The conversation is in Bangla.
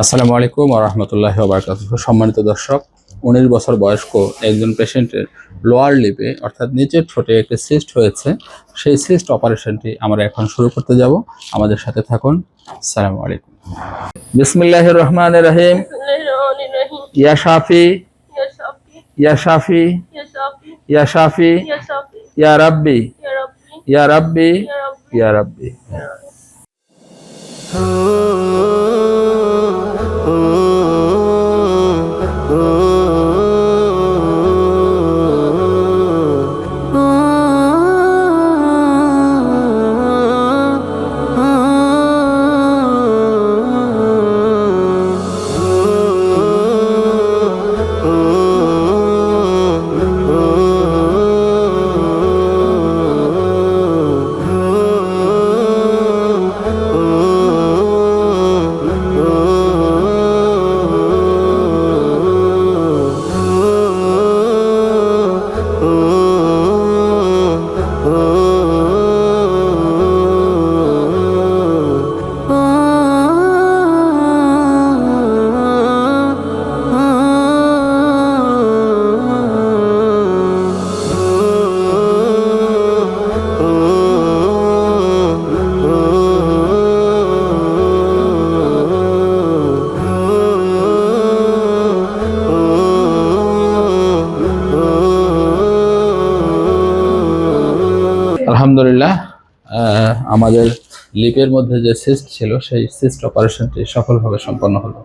আসসালামু আলাইকুম রহমতুল্লাহ বারকাত সম্মানিত দর্শক উনিশ বছর বয়স্ক একজন পেশেন্টের লোয়ার লিপে অর্থাৎ নিচের ঠোঁটে একটি সিস্ট হয়েছে। সেই সিস্ট অপারেশনটি আমরা এখন শুরু করতে যাব। আমাদের সাথে থাকুন। আসসালামু আলাইকুম। বিসমিল্লাহ রহমান রহিম. ইয়া শাফি। ইয়া শাফি। ইয়া শাফি। ইয়া রাব্বি। ইয়া রাব্বি. ইয়া রাব্বি। আলহামদুলিল্লাহ আমাদের লিপের মধ্যে যে সিস্ট ছিল সেই সিস্ট অপারেশনটি সফলভাবে সম্পন্ন হলো।